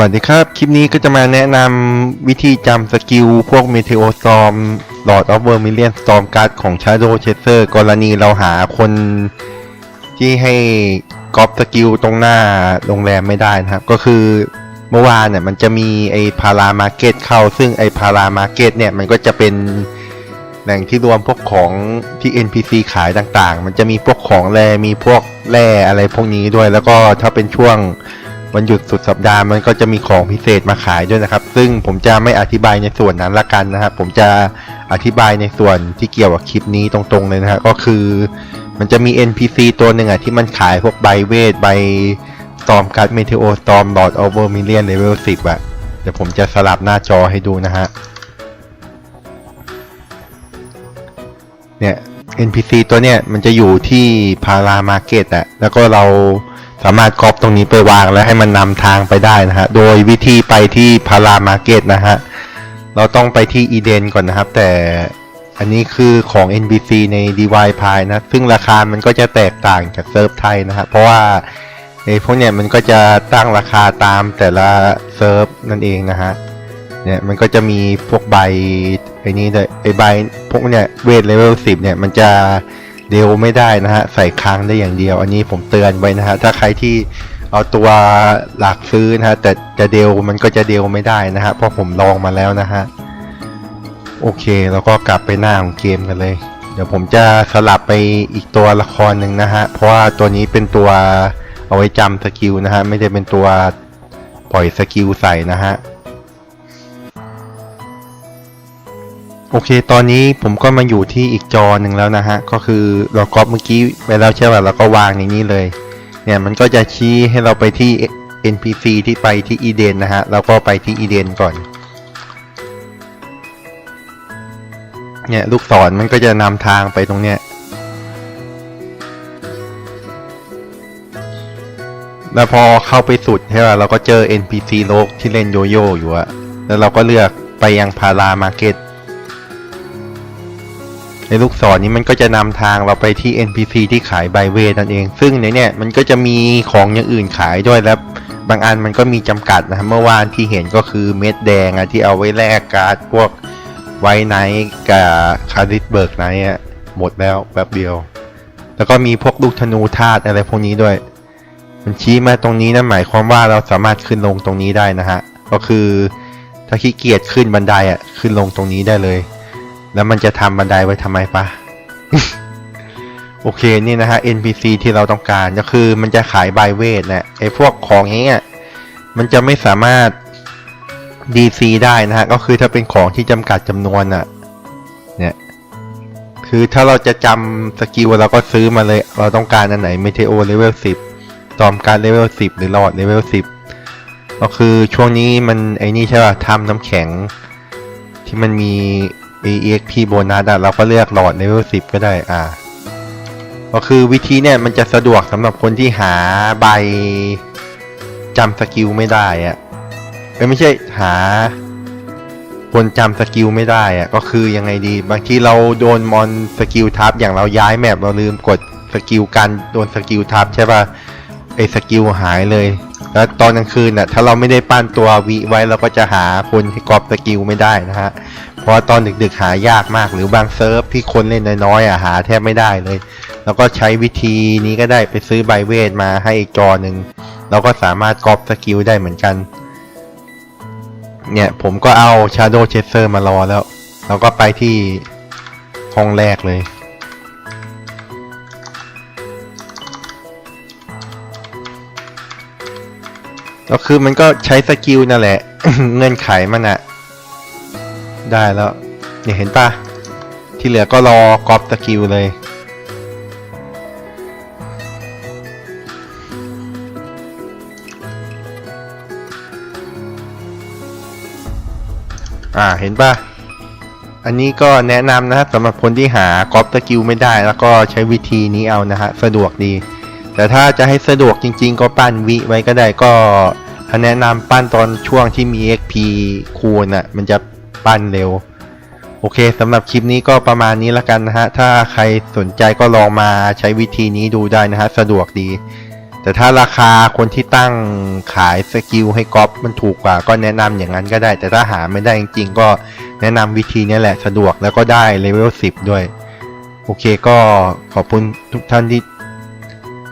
วัสดีครับ คลิปนี้ก็จะมาแนะนำวิธีจำสกิลพวก Meteo Storm Lord of Vermilion Storm Guard ของ Shadow Chaser กรณีเราหาคนที่ให้ก๊อปสกิลตรงหน้าโรงแรมไม่ได้นะครับ ก็คือเมื่อวานเนี่ยมันจะมีไอ้พารามาร์เก็ตเข้า ซึ่งไอ้พารามาร์เก็ตเนี่ยมันก็จะเป็นแหล่งที่รวมพวกของที่ NPC ขายต่างๆ มันจะมีพวกของแร่มีพวกแร่อะไรพวกนี้ด้วย แล้วก็ถ้าเป็นช่วง วันหยุดสุดสัปดาห์มันก็จะมีของพิเศษมาขายด้วยนะครับ ซึ่งผมจะไม่อธิบายในส่วนนั้นละกันนะครับ ผมจะอธิบายในส่วนที่เกี่ยวกับคลิปนี้ตรงๆเลยนะฮะก็คือ มันจะมี NPC ตัวหนึ่งอะที่มันขายพวกใบเวทใบ Storm Guard Meteo Storm Lord of Vermilion Level 10อะเดี๋ยวผมจะสลับหน้าจอให้ดูนะฮะเนี่ย NPC ตัวเนี้ยมันจะอยู่ที่พารามาร์เก็ตอะแล้วก็เรา สามารถก๊อปตรงนี้ไปวางแล้วให้มันนำทางไปได้นะฮะ โดยวิธีไปที่พารามาร์เก็ตนะฮะ เราต้องไปที่อีเดนก่อนนะครับ แต่อันนี้คือของ NPC ใน d y p i นะ ซึ่งราคามันก็จะแตกต่างจากเซิร์ฟไทยนะฮะ เพราะว่าไอ้พวกเนี้ยมันก็จะตั้งราคาตามแต่ละเซิร์ฟนั่นเองนะฮะ เนี่ยมันก็จะมีพวกใบไอ้นี้เลยไอ้ใบพวกเนี่ยเวทเลเวลสิบเนี่ยมันจะ เดวไม่ได้นะฮะใส่ค้างได้อย่างเดียว อันนี้ผมเตือนไว้นะฮะถ้าใครที่เอาตัวหลักซื้อนะฮะแต่จะเดวมันก็จะเดวไม่ได้นะฮะเพราะผมลองมาแล้วนะฮะโอเคแล้วก็กลับไปหน้าของเกมกันเลย เดี๋ยวผมจะสลับไปอีกตัวละครหนึ่งนะฮะเพราะว่าตัวนี้เป็นตัวเอาไว้จำสกิลนะฮะไม่ได้เป็นตัวปล่อยสกิลใส่นะฮะ โอเค ตอนนี้ผมก็มาอยู่ที่อีกจอหนึ่งแล้วนะฮะ ก็คือเราก๊อปเมื่อกี้ไปแล้วใช่ป่ะเราก็วางในนี้เลย เนี่ยมันก็จะชี้ให้เราไปที่ NPC ที่ไปที่อีเดนนะฮะ เราก็ไปที่อีเดนก่อน เนี่ยลูกศรมันก็จะนำทางไปตรงเนี้ย แล้วพอเข้าไปสุดใช่ป่ะเราก็เจอ NPC โลกที่เล่นโยโย่อยู่อะแล้วเราก็เลือกไปยังพารามาร์เก็ต ในลูกศรนี้มันก็จะนำทางเราไปที่ NPC ที่ขายไบเวนั่นเอง ซึ่งในเนี่ยมันก็จะมีของอย่างอื่นขายด้วยแล้วบางอันมันก็มีจำกัดนะครับเมื่อวานที่เห็นก็คือเม็ดแดงอะที่เอาไว้แลกการ์ดพวกไวไนท์กับคาริสเบิร์กไนท์อะหมดแล้วแป๊บเดียว แล้วก็มีพวกลูกธนูธาตุอะไรพวกนี้ด้วย มันชี้มาตรงนี้นั่นหมายความว่าเราสามารถขึ้นลงตรงนี้ได้นะฮะก็คือถ้าขี้เกียจขึ้นบันไดอะขึ้นลงตรงนี้ได้เลย แล้วมันจะทำบันไดไว้ทำไมปะโอเคนี่นะฮะ NPC ที่เราต้องการก็คือมันจะขายบายเวทนะไอ้พวกของอย่างเงี้ยมันจะไม่สามารถ DC ได้นะฮะ ก็คือถ้าเป็นของที่จำกัดจำนวนอะ เนี่ย คือถ้าเราจะจำสกิลเราก็ซื้อมาเลย เราต้องการอันไหน Meteo Level 10ตอมการ Level 10 หรือหลอด Level 10 ก็คือช่วงนี้มันไอ้นี่ใช่ป่ะทำน้ำแข็งที่มันมี EXP โบนัสอะเราก็เลือกหลอด Level 10 ก็ได้อ่า ก็คือวิธีเนี่ยมันจะสะดวกสำหรับคนที่หาใบจำสกิลไม่ได้อะเอ้ยไม่ใช่หา คนจำสกิลไม่ได้อะก็คือยังไงดี บางทีเราโดนมอนสกิลทับอย่างเราย้ายแมปเราลืมกดสกิลกันโดนสกิลทับใช่ป่ะ ไอสกิลหายเลย แล้วตอนกลางคืนน่ะถ้าเราไม่ได้ปั้นตัววีไว้เราก็จะหาคนที่กรอบสกิลไม่ได้นะฮะ เพราะว่าตอนดึกๆหายากมากหรือบางเซิร์ฟที่คนเล่นน้อยๆอะหาแทบไม่ได้เลย แล้วก็ใช้วิธีนี้ก็ได้ไปซื้อใบเวทมาให้อีกจอหนึ่งเราก็สามารถกรอบสกิลได้เหมือนกัน เนี่ยผมก็เอา Shadow Chaser มารอแล้ว เราก็ไปที่ห้องแรกเลย ก็คือมันก็ใช้สกิลนั่นแหละ เงื่อนไขมันอะได้แล้วเนี่ยเห็นปะที่เหลือก็รอกรอบสกิลเลย อ่าเห็นปะอันนี้ก็แนะนำนะครับสำหรับคนที่หากรอบสกิลไม่ได้ แล้วก็ใช้วิธีนี้เอานะฮะ สะดวกดี แต่ถ้าจะให้สะดวกจริง ๆ ก็ปั้นวิไว้ก็ได้ก็ถ้าแนะนำปั้นตอนช่วงที่มี XP คูณอะ มันจะปั้นเร็ว โอเคสำหรับคลิปนี้ก็ประมาณนี้ละกันนะฮะ ถ้าใครสนใจก็ลองมาใช้วิธีนี้ดูได้นะฮะ สะดวกดี แต่ถ้าราคาคนที่ตั้งขายสกิลให้ก๊อปมันถูกกว่า ก็แนะนำอย่างนั้นก็ได้ แต่ถ้าหาไม่ได้จริงๆ ก็แนะนำวิธีนี้แหละสะดวกแล้วก็ได้เลเวล10 ด้วย โอเคก็ขอบคุณทุกท่านที่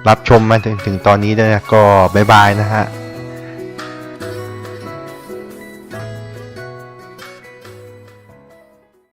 รับชมมาถึงถึงตอนนี้ด้วยนะก็บายบายนะฮะ